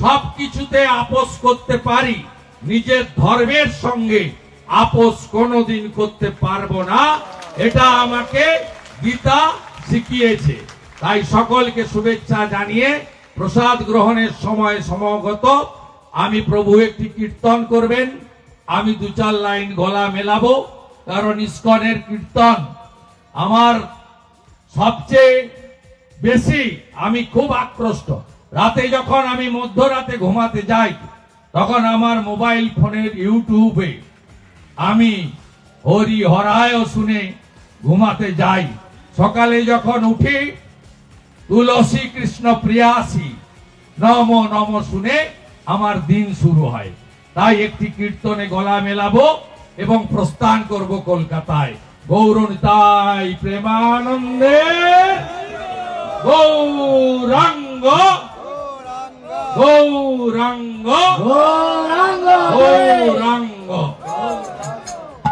সব কিছুতে আপোষ করতে পারি, নিজের ধর্মের সঙ্গে আপোষ কোনোদিন করতে পারব না। এটা আমাকে গীতা শিখিয়েছে। তাই সকলকে শুভেচ্ছা জানিয়ে প্রসাদ গ্রহণের সময় সমাগত। আমি প্রভু, একটি কীর্তন করবেন। আমি দু চার লাইন গলা মেলাবো, কারণ ইস্কনের কীর্তন আমার সবচেয়ে বেশি, আমি খুব আক্রষ্ট রাতে যখন আমি মধ্যরাতে ঘুমাতে যাই, তখন আমার মোবাইল ফোনের ইউটিউবে আমি হরি হরায় শুনে ঘুমাতে যাই। সকালে যখন উঠি, তুলসী কৃষ্ণ প্রিয়াসী, নম নম শুনে আমার দিন শুরু হয়। তাই একটি কীর্তনে গলা মেলাবো এবং প্রস্থান করব কলকাতায়। গৌরনিতাই প্রেমানন্দে গৌরাঙ্গ গৌরাঙ্গ গৌরাঙ্গ